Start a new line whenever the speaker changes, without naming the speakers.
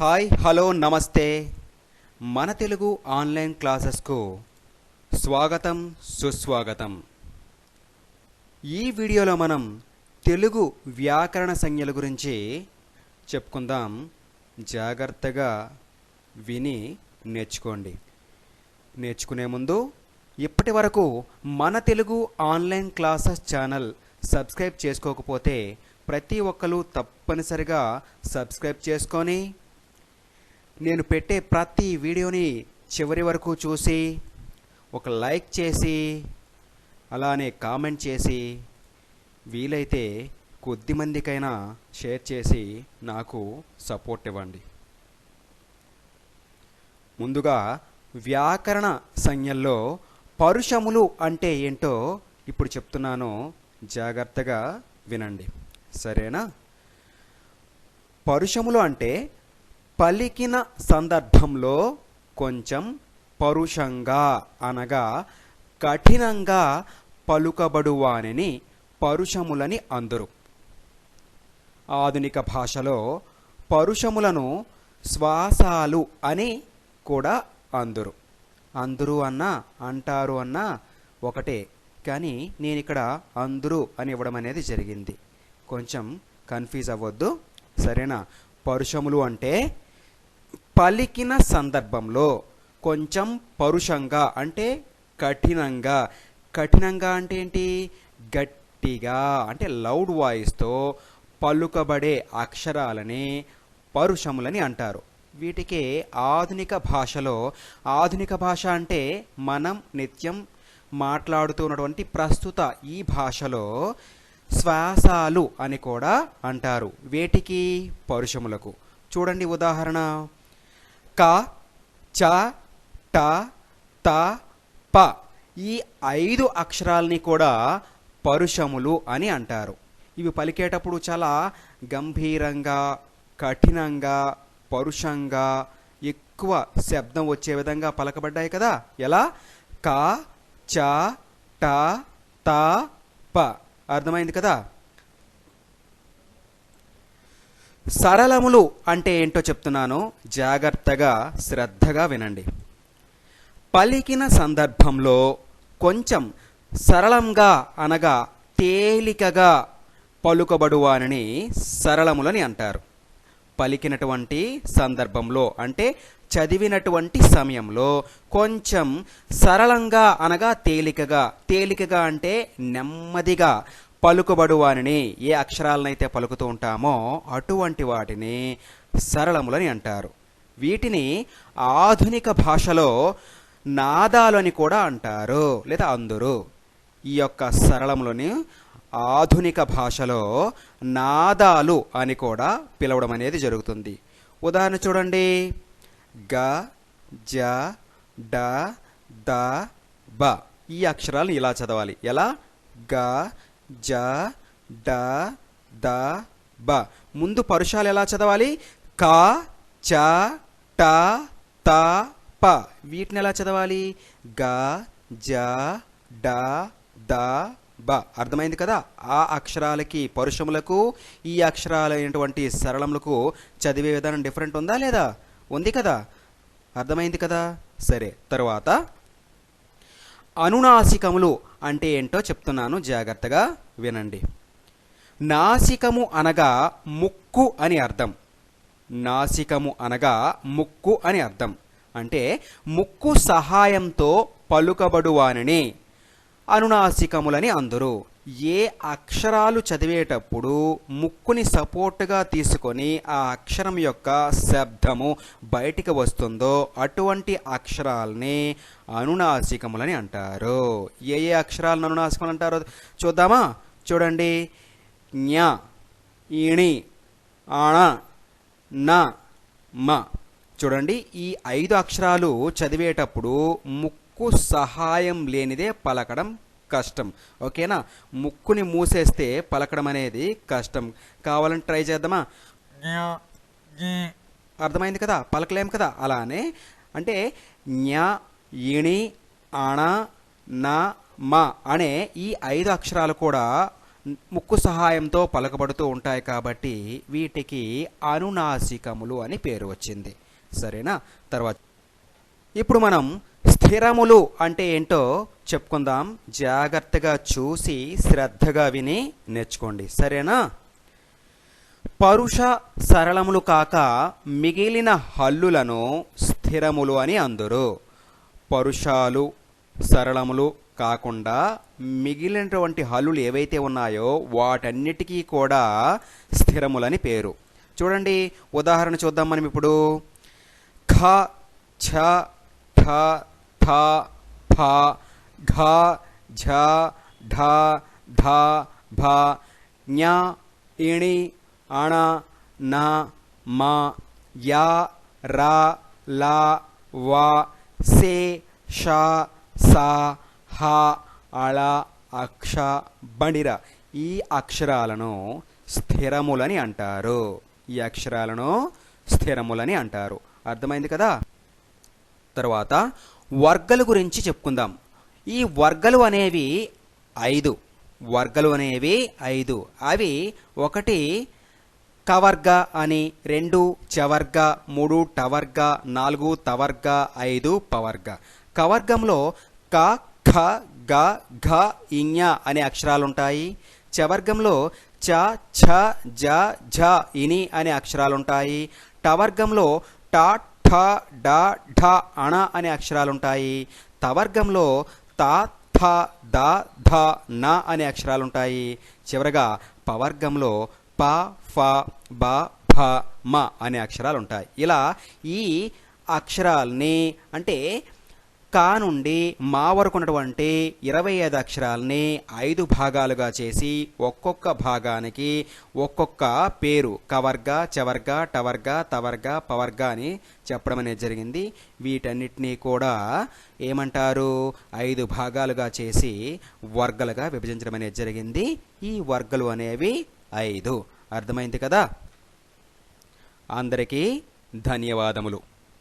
Hi hello నమస్తే. మన Telugu online క్లాసెస్కు స్వాగతం సుస్వాగతం. ఈ వీడియోలో మనం తెలుగు వ్యాకరణ సంజ్ఞల గురించి చెప్పుకుందాం. జాగ్రత్తగా విని నేర్చుకోండి. నేర్చుకునే ముందు ఇప్పటి వరకు మన Telugu online classes channel subscribe చేసుకోకపోతే ప్రతి ఒక్కరు తప్పనిసరిగా సబ్స్క్రైబ్ చేసుకొని నేను పెట్టే ప్రతి వీడియోని చివరి వరకు చూసి ఒక లైక్ చేసి అలానే కామెంట్ చేసి వీలైతే కొద్ది మందికైనా షేర్ చేసి నాకు సపోర్ట్ ఇవ్వండి. ముందుగా వ్యాకరణ సంజ్ఞల్లో పరుషములు అంటే ఏంటో ఇప్పుడు చెప్తున్నాను. జాగ్రత్తగా వినండి. సరేనా? పరుషములు అంటే పలికిన సందర్భంలో కొంచెం పరుషంగా అనగా కఠినంగా పలుకబడువానిని పరుషములని అందరు. ఆధునిక భాషలో పరుషములను శ్వాసాలు అని కూడా అందరు. అందరు అన్నా అంటారు అన్నా ఒకటే కానీ నేను ఇక్కడ అందరూ అని ఇవ్వడం అనేది జరిగింది. కొంచెం కన్ఫ్యూజ్ అవ్వద్దు సరేనా? పరుషములు అంటే పలికిన సందర్భంలో కొంచెం పరుషంగా అంటే కఠినంగా. కఠినంగా అంటే ఏంటి? గట్టిగా అంటే లౌడ్ వాయిస్తో పలుకబడే అక్షరాలని పరుషములని అంటారు. వీటికి ఆధునిక భాషలో ఆధునిక భాష అంటే మనం నిత్యం మాట్లాడుతున్నటువంటి ప్రస్తుత ఈ భాషలో శ్వాసాలు అని కూడా అంటారు. వేటికి? పరుషములకు. చూడండి ఉదాహరణ. క చ ట త ప. ఈ ఐదు అక్షరాలని కూడా పరుషములు అని అంటారు. ఇవి పలికేటప్పుడు చాలా గంభీరంగా కఠినంగా పరుషంగా ఎక్కువ శబ్దం వచ్చే విధంగా పలకబడ్డాయి కదా? ఎలా? క చ ట త ప. అర్థమైంది కదా? సరళములు అంటే ఏంటో చెప్తున్నాను. జాగ్రత్తగా శ్రద్ధగా వినండి. పలికిన సందర్భంలో కొంచెం సరళంగా అనగా తేలికగా పలుకబడువానని సరళములని అంటారు. పలికినటువంటి సందర్భంలో అంటే చదివినటువంటి సమయంలో కొంచెం సరళంగా అనగా తేలికగా. తేలికగా అంటే నెమ్మదిగా పలుకుబడువానిని ఏ అక్షరాలనైతే పలుకుతూ ఉంటామో అటువంటి వాటిని సరళములని అంటారు. వీటిని ఆధునిక భాషలో నాదాలని కూడా అంటారు లేదా అందరు. ఈ యొక్క సరళములని ఆధునిక భాషలో నాదాలు అని కూడా పిలవడం అనేది జరుగుతుంది. ఉదాహరణ చూడండి. గ జ డ ద బ. ఈ అక్షరాలను ఇలా చదవాలి. ఎలా? గ జ డ ద బ. ముందు పరుషాలు ఎలా చదవాలి? క చ ట త ప. వీటిని ఎలా చదవాలి? గ జ డ ద బ. అర్థమైంది కదా? ఆ అక్షరాలకి పరుషములకు ఈ అక్షరాలైనటువంటి సరళములకు చదివే విధానం డిఫరెంట్ ఉందా లేదా? ఉంది కదా? అర్థమైంది కదా? సరే తరువాత. అనునాసికములు అంటే ఏంటో చెప్తున్నాను. జాగ్రత్తగా వినండి. నాసికము అనగా ముక్కు అని అర్థం. నాసికము అనగా ముక్కు అని అర్థం. అంటే ముక్కు సహాయంతో పలుకబడువానిని అనునాసికములని అందరు. ఏ అక్షరాలు చదివేటప్పుడు ముక్కుని సపోర్ట్గా తీసుకొని ఆ అక్షరం యొక్క శబ్దము బయటికి వస్తుందో అటువంటి అక్షరాలని అనునాసికములని అంటారు. ఏ ఏ అక్షరాలను అనునాసికములు అంటారో? చూద్దామా? చూడండి. జ్ఞ ఇణి ఆణ న మ. చూడండి. ఈ ఐదు అక్షరాలు చదివేటప్పుడు ముక్కు సహాయం లేనిదే పలకడం కష్టం. ఓకేనా? ముక్కుని మూసేస్తే పలకడం అనేది కష్టం. కావాలని ట్రై చేద్దామా? అర్థమైంది కదా? పలకలేం కదా? అలానే. అంటే జ్ఞ ఇణి అణ న మ అనే ఈ ఐదు అక్షరాలు కూడా ముక్కు సహాయంతో పలకబడుతూ ఉంటాయి కాబట్టి వీటికి అనునాసికములు అని పేరు వచ్చింది. సరేనా? తర్వాత ఇప్పుడు మనం స్థిరములు అంటే ఏంటో చెప్పుకుందాం. జాగ్రత్తగా చూసి శ్రద్ధగా విని నేర్చుకోండి. సరేనా? పరుష సరళములు కాక మిగిలిన హల్లులను స్థిరములు అని అందరు. పరుషాలు సరళములు కాకుండా మిగిలినటువంటి హల్లులు ఏవైతే ఉన్నాయో వాటన్నిటికీ కూడా స్థిరములని పేరు. చూడండి ఉదాహరణ చూద్దాం మనం ఇప్పుడు. ఖ ఛ ఠ థ ఫ ఘ ఝ ఢ ఢ భ జ్ఞ ఇణి అణ న మ యా రా లా వా సే ష సా హ అళ అక్ష బణిర ఈ అక్షరాలను స్థిరములని అంటారు. ఈ అక్షరాలను స్థిరములని అంటారు. అర్థమైంది కదా? తర్వాత వర్గలు గురించి చెప్పుకుందాం. ఈ వర్గలు అనేవి ఐదు. వర్గలు అనేవి ఐదు. అవి ఒకటి కవర్గ అని రెండు చవర్గ మూడు టవర్గ నాలుగు తవర్గ ఐదు పవర్గ. కవర్గంలో క ఖ గ ఘ ఇఞ అనే అక్షరాలుంటాయి. చవర్గంలో చ ఛ జ ఝ ఇని అనే అక్షరాలుంటాయి. టవర్గంలో ట ఠ డ ఢ అణ అనే అక్షరాలుంటాయి. తవర్గంలో త థ ద ధ న అనే అక్షరాలుంటాయి. చివరగా పవర్గంలో ప ఫ బ భ మ అనే అక్షరాలు ఉంటాయి ఇలా ఈ అక్షరాల్ని అంటే కా నుండి మా వరకు ఉన్నటువంటి ఇరవై ఐదు అక్షరాలని ఐదు భాగాలుగా చేసి ఒక్కొక్క భాగానికి ఒక్కొక్క పేరు కవర్గ చవర్గ టవర్గ తవర్గ పవర్గ అని చెప్పడం అనేది జరిగింది. వీటన్నిటినీ కూడా ఏమంటారు? ఐదు భాగాలుగా చేసి వర్గలుగా విభజించడం అనేది జరిగింది. ఈ వర్గలు అనేవి ఐదు. అర్థమైంది కదా? అందరికీ ధన్యవాదములు.